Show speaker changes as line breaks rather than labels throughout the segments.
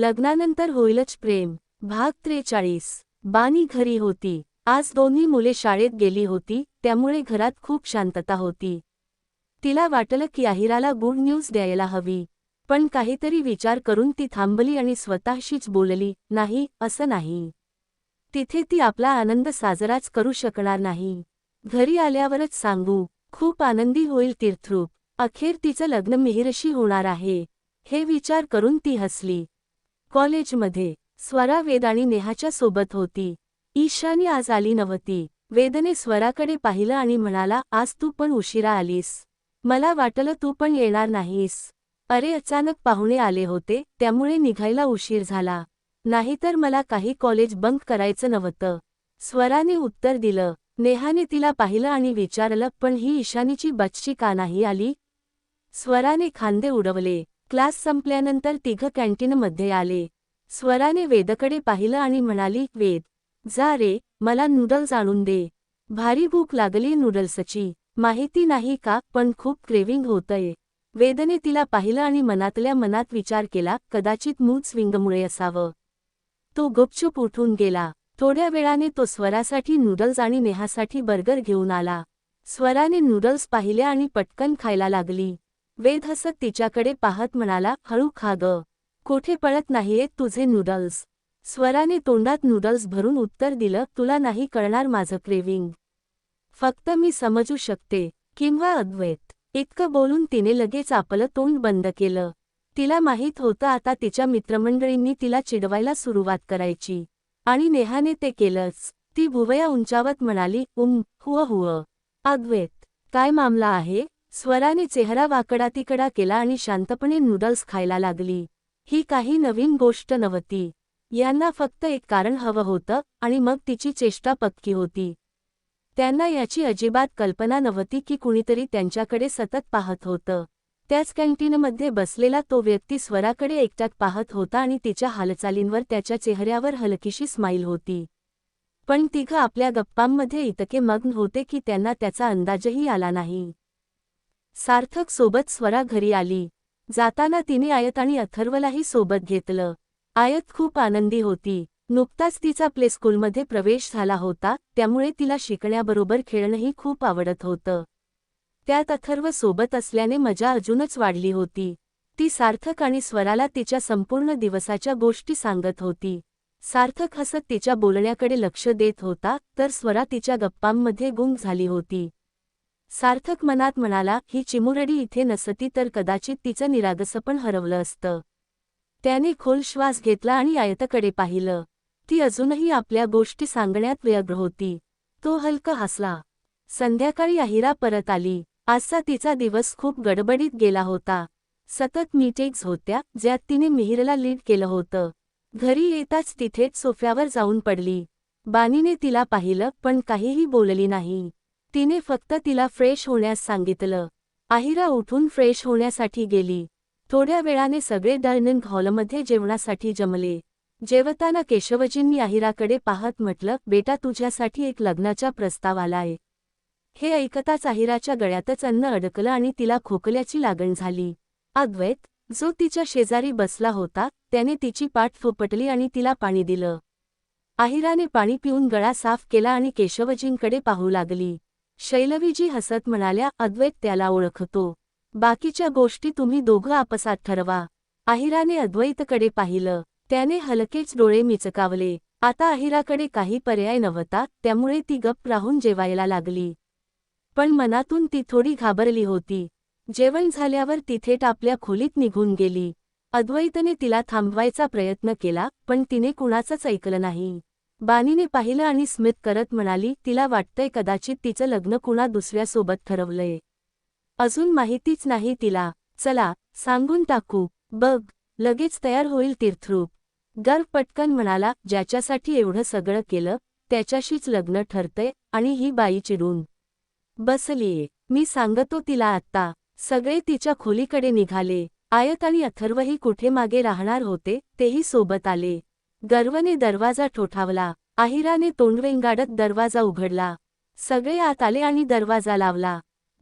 लग्नानंतर होईलच प्रेम. भाग त्रेचाळीस. बानी घरी होती. आज दोन्ही मुले शाळेत गेली होती त्यामुळे घरात खूप शांतता होती. तिला वाटलं की आहिराला गुड न्यूज द्यायला हवी. पण काहीतरी विचार करून ती थांबली आणि स्वतःशीच बोलली नाही असं नाही. तिथे ती आपला आनंद साजराच करू शकणार नाही. घरी आल्यावरच सांगू. खूप आनंदी होईल तीर्थरूप. अखेर तिचं लग्न मिहिरशी होणार आहे. हे विचार करून ती हसली. कॉलेजमध्ये स्वरा वेद आणि नेहाच्या सोबत होती. ईशानी आज आली नव्हती. वेदने स्वराकडे पाहिलं आणि म्हणाला आज तू पण उशिरा आलीस. मला वाटलं तू पण येणार नाहीस. अरे अचानक पाहुणे आले होते त्यामुळे निघायला उशीर झाला. नाहीतर मला काही कॉलेज बंक करायचं नव्हतं. स्वराने उत्तर दिलं. नेहाने तिला पाहिलं आणि विचारलं पण ही ईशानीची बच्ची का नाही आली? स्वराने खांदे उडवले. क्लास संपल्यानंतर तिघं कॅन्टीनमध्ये आले. स्वराने वेदकडे पाहिलं आणि म्हणाली वेद जा रे मला नूडल्स आणून दे. भारी भूक लागली नूडल्सची. माहिती नाही का पण खूप क्रेविंग होतंय. वेदने तिला पाहिलं आणि मनातल्या मनात विचार केला कदाचित मूड स्विंगमुळे असावं. तो गुपचूप उठून गेला. थोड्या वेळाने तो स्वरासाठी नूडल्स आणि नेहासाठी बर्गर घेऊन आला. स्वराने नूडल्स पाहिल्या आणि पटकन खायला लागली. वेद हसत तिच्याकडे पाहत म्हणाला हळू खा ग. कोठे पळत नाहीयेत तुझे नूडल्स स्वराने तोंडात नूडल्स भरून उत्तर दिलं तुला नाही कळणार माझं क्रेविंग फक्त मी समजू शकते. किंवा अद्वैत. इतकं बोलून तिने लगेच आपलं तोंड बंद केलं. तिला माहीत होतं आता तिच्या मित्रमंडळींनी तिला चिडवायला सुरुवात करायची. आणि नेहाने ते केलंच. ती भुवया उंचावत म्हणाली उम हुअ हुअ. अद्वैत काय मामला आहे? स्वराने चेहरा वाकडातिकडा केला आणि शांतपणे नूडल्स खायला लागली. ही काही नवीन गोष्ट नव्हती. यांना फक्त एक कारण हवं होतं आणि मग तिची चेष्टा पक्की होती. त्यांना याची अजिबात कल्पना नव्हती की कुणीतरी त्यांच्याकडे सतत पाहत होतं. त्याच कॅन्टीनमध्ये बसलेला तो व्यक्ती स्वराकडे एकट्यात पाहत होता आणि तिच्या हालचालींवर त्याच्या चेहऱ्यावर हलकीशी स्माईल होती. पण तिघं आपल्या गप्पांमध्ये इतके मग्न होते की त्यांना त्याचा अंदाजही आला नाही. सार्थक सोबत स्वरा घरी आली. जाताना तिने आयत आणि अथर्वलाही सोबत घेतलं. आयत खूप आनंदी होती. नुकताच तिचा प्ले स्कूलमध्ये प्रवेश झाला होता त्यामुळे तिला शिकण्याबरोबर खेळणंही खूप आवडत होतं. त्यात अथर्व सोबत असल्याने मजा अजूनच वाढली होती. ती सार्थक आणि स्वराला तिच्या संपूर्ण दिवसाच्या गोष्टी सांगत होती. सार्थक हसत तिच्या बोलण्याकडे लक्ष देत होता तर स्वरा तिच्या गप्पांमध्ये गुंग झाली होती. सार्थक मनात म्हणाला ही चिमुरडी इथे नसती तर कदाचित तिचं निरागसपण हरवलं असतं त्याने खोल श्वास घेतला आणि आयतकडे पाहिलं. ती अजूनही आपल्या गोष्टी सांगण्यात व्यग्र होती. तो हलक हसला. संध्याकाळी अहिरा परत आली. आजचा तिचा दिवस खूप गडबडीत गेला होता. सतत मीटिंग्स होत्या ज्यात तिने मिहिरला लीड केलं होतं. घरी येताच तिथेच सोफ्यावर जाऊन पडली. बानीने तिला पाहिलं पण काहीही बोलली नाही. तिने फक्त तिला फ्रेश होण्यास सांगितलं. आहिरा उठून फ्रेश होण्यासाठी गेली. थोड्या वेळाने सगळे डायनिंग हॉलमध्ये जेवणासाठी जमले. जेवताना केशवजींनी आहिराकडे पाहत म्हटलं बेटा तुझ्यासाठी एक लग्नाचा प्रस्ताव आलाय. हे ऐकताच आहिराच्या गळ्यातच अन्न अडकलं आणि तिला खोकल्याची लागण झाली. अद्वैत जो तिच्या शेजारी बसला होता त्याने तिची पाठ फुपटली आणि तिला पाणी दिलं. आहिराने पाणी पिऊन गळा साफ केला आणि केशवजींकडे पाहू लागली. शैलवीजी हसत म्हणाल्या अद्वैत त्याला ओळखतो. बाकीच्या गोष्टी तुम्ही दोघं आपसात ठरवा. आहिराने अद्वैतकडे पाहिलं. त्याने हलकेच डोळे मिचकावले. आता अहिराकडे काही पर्याय नव्हता त्यामुळे ती गप्प राहून जेवायला लागली. पण मनातून ती थोडी घाबरली होती. जेवण झाल्यावर ती थेट आपल्या खोलीत निघून गेली. अद्वैतने तिला थांबवायचा प्रयत्न केला पण तिने कुणाचंच ऐकलं नाही. बानीने पाहिलं आणि स्मित करत म्हणाली तिला वाटतंय कदाचित तिचं लग्न कुणा दुसऱ्यासोबत ठरवलंय. अजून माहितीच नाही तिला. चला सांगून टाकू. बघ लगेच तयार होईल तीर्थरूप. गर्व पटकन म्हणाला ज्याच्यासाठी एवढं सगळं केलं त्याच्याशीच लग्न ठरतंय आणि ही बाई चिडून बसलीये. मी सांगतो तिला आत्ता सगळे तिच्या खोलीकडे निघाले. आयत आणि अथर्वही कुठे मागे राहणार होते तेही सोबत आले. गर्वने दरवाजा ठोठावला. आहिराने तोंडवेंगाडत दरवाजा उघडला. सगळे आत आले आणि दरवाजा लावला.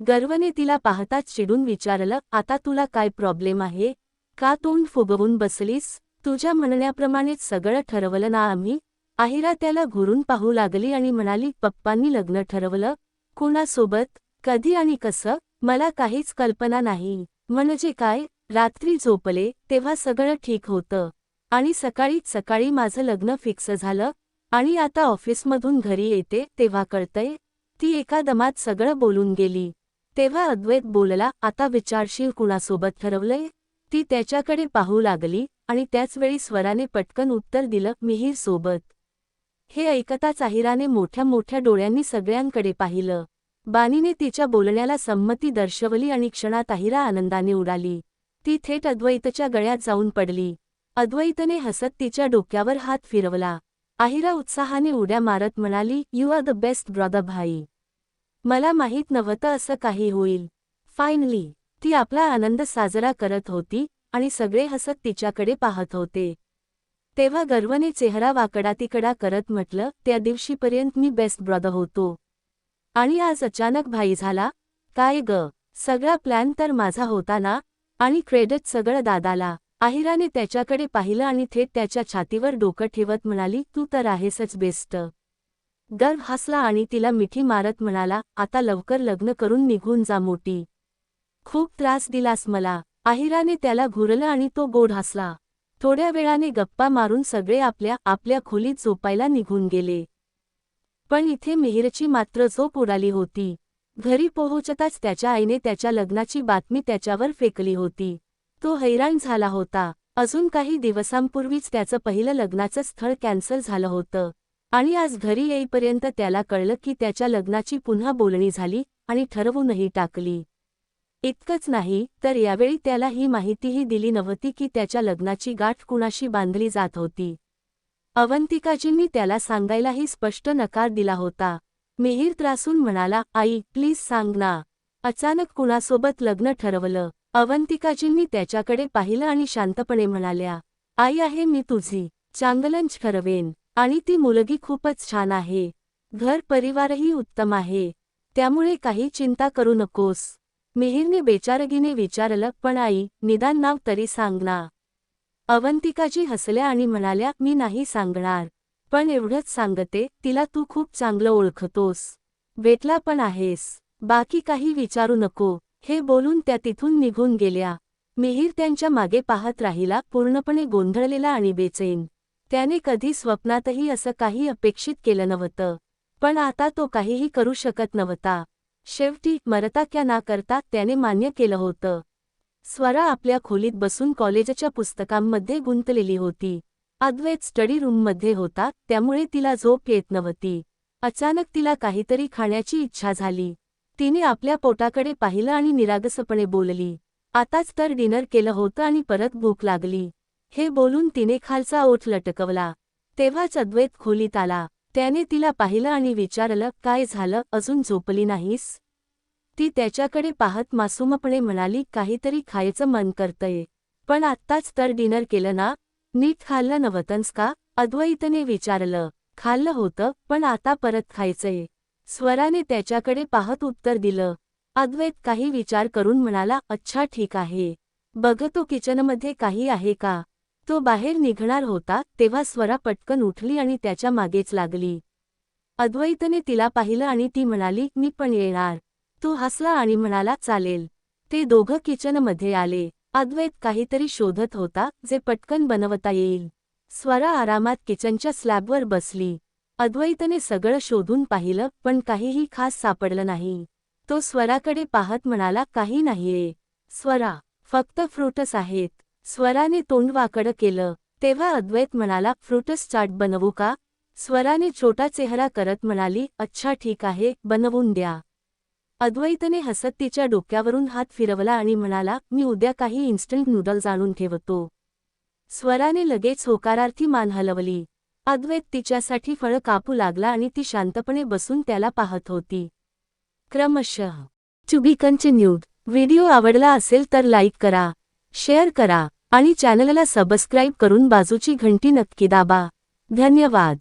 गर्वने तिला पाहताच चिडून विचारलं आता तुला काय प्रॉब्लेम आहे? का तोंड फुगवून बसलीस? तुझ्या म्हणण्याप्रमाणेच सगळं ठरवलं ना आम्ही आहिरा त्याला घुरून पाहू लागली आणि म्हणाली पप्पांनी लग्न ठरवलं. कुणासोबत? कधी आणि कसं? मला काहीच कल्पना नाही. म्हणजे काय? रात्री झोपले तेव्हा सगळं ठीक होतं. आणि सकाळीच सकाळी माझं लग्न फिक्स झालं आणि आता ऑफिसमधून घरी येते तेव्हा कळतंय ती एका दमात सगळं बोलून गेली. तेव्हा अद्वैत बोलला आता विचारशील कुणासोबत ठरवलंय? ती त्याच्याकडे पाहू लागली आणि त्याचवेळी स्वराने पटकन उत्तर दिलं मिहीर सोबत. हे ऐकताच आहिराने मोठ्या मोठ्या डोळ्यांनी सगळ्यांकडे पाहिलं. बानीने तिच्या बोलण्याला संमती दर्शवली आणि क्षणात आहिरा आनंदाने उडाली. ती थेट अद्वैतच्या गळ्यात जाऊन पडली. अद्वैतने हसत तिच्या डोक्यावर हात फिरवला. आहिरा उत्साहाने उड्या मारत म्हणाली you are the best brother भाई. मला माहीत नव्हतं असं काही होईल. फायनली ती आपला आनंद साजरा करत होती आणि सगळे हसत तिच्याकडे पाहत होते. तेव्हा गर्वने चेहरा वाकडातिकडा करत म्हटलं त्या दिवशीपर्यंत मी बेस्ट ब्रॉदर होतो. आणि आज अचानक भाई झाला. काय ग? सगळा प्लॅन तर माझा होता ना? आणि क्रेडिट सगळं दादाला. आहिराने त्याच्याकडे पाहिलं आणि थेट त्याच्या छातीवर डोकं ठेवत म्हणाली तू तर आहेसच बेस्ट. गर्व हसला आणि तिला मिठी मारत म्हणाला आता लवकर लग्न करून निघून जा मोठी खूप त्रास दिलास मला. आहिराने त्याला घुरलं आणि तो गोड हसला. थोड्या वेळाने गप्पा मारून सगळे आपल्या आपल्या खोलीत झोपायला निघून गेले. पण इथे मिहिरची मात्र झोप उडाली होती. घरी पोहोचताच त्याच्या आईने त्याच्या लग्नाची बातमी त्याच्यावर फेकली होती. तो हैराण झाला होता. अजून काही दिवसांपूर्वीच त्याचं पहिलं लग्नाचं स्थळ कॅन्सल झालं होतं. आणि आज घरी येईपर्यंत त्याला कळलं की त्याच्या लग्नाची पुन्हा बोलणी झाली आणि ठरवूनही टाकली. इतकंच नाही तर यावेळी त्याला ही माहितीही दिली नव्हती की त्याच्या लग्नाची गाठ कुणाशी बांधली जात होती. अवंतिकाजींनी त्याला सांगायलाही स्पष्ट नकार दिला होता. मिहीर त्रासून म्हणाला आई प्लीज सांग ना. अचानक कुणासोबत लग्न ठरवलं. अवंतिकाजींनी त्याच्याकडे पाहिलं आणि शांतपणे म्हणाल्या आई आहे मी तुझी चांगलंच ठरवेन आणि ती मुलगी खूपच छान आहे घर परिवारही उत्तम आहे त्यामुळे काही चिंता करू नकोस मिहिरने बेचारगीने विचारलं पण आई निदान नाव तरी सांग ना अवंतिकाजी हसल्या आणि म्हणाल्या मी नाही सांगणार पण एवढंच सांगते तिला तू खूप चांगलं ओळखतोस. भेटला पण आहेस बाकी काही विचारू नको. हे बोलून त्या तिथून निघून गेल्या. मिहीर त्यांच्या मागे पाहत राहिला पूर्णपणे गोंधळलेला आणि बेचैन. त्याने कधी स्वप्नातही असं काही अपेक्षित केलं नव्हतं. पण आता तो काहीही करू शकत नव्हता. शेवटी मरता क्या ना करता त्याने मान्य केलं होतं. स्वरा आपल्या खोलीत बसून कॉलेजच्या पुस्तकांमध्ये गुंतलेली होती. अद्वैत स्टडी रूममध्ये होता त्यामुळे तिला झोप येत नव्हती. अचानक तिला काहीतरी खाण्याची इच्छा झाली. तिने आपल्या पोटाकडे पाहिलं आणि निरागसपणे बोलली आताच तर डिनर केलं होतं आणि परत भूक लागली. हे बोलून तिने खालचा ओठ लटकवला. तेव्हाच अद्वैत खोलीत आला. त्याने तिला पाहिलं आणि विचारलं काय झालं? अजून झोपली नाहीस? ती त्याच्याकडे पाहत मासूमपणे म्हणाली काहीतरी खायचं मन करतंय. पण आत्ताच तर डिनर केलं ना? नीट खाल्लं नव्हतंस का? अद्वैतने विचारलं खाल्लं होतं पण आता परत खायचंय. स्वराने त्याच्याकडे पाहत उत्तर दिलं. अद्वैत काही विचार करून म्हणाला अच्छा ठीक आहे. बघतो किचनमध्ये काही आहे का? तो बाहेर निघणार होता तेव्हा स्वरा पटकन उठली आणि त्याच्या मागेच लागली. अद्वैतने तिला पाहिलं आणि ती म्हणाली मी पण येणार. तो हसला आणि म्हणाला चालेल ते दोघं किचनमध्ये आले. अद्वैत काहीतरी शोधत होता जे पटकन बनवता येईल. स्वरा आरामात किचनच्या स्लॅबवर बसली. अद्वैतने सगळं शोधून पाहिलं पण काहीही खास सापडलं नाही. तो स्वराकडे पाहत म्हणाला काही नाहीये. स्वरा फक्त फ्रुटस आहेत. स्वराने तोंड वाकडं केलं. तेव्हा अद्वैत म्हणाला फ्रुटस चाट बनवू का? स्वराने छोटा चेहरा करत म्हणाली अच्छा ठीक आहे बनवून द्या. अद्वैतने हसत तिच्या डोक्यावरून हात फिरवला आणि म्हणाला मी उद्या काही इन्स्टंट नूडल्स आणून ठेवतो. स्वराने लगेच होकारार्थी मान हलवली. अद्वैत तिच्यासाठी फळं कापू लागला आणि ती शांतपणे बसून त्याला पाहत होती. क्रमशः टू बी कंटिन्यूड व्हिडिओ आवडला असेल तर लाईक करा शेअर करा आणि चॅनलला सबस्क्राईब करून बाजूची घंटी नक्की दाबा. धन्यवाद.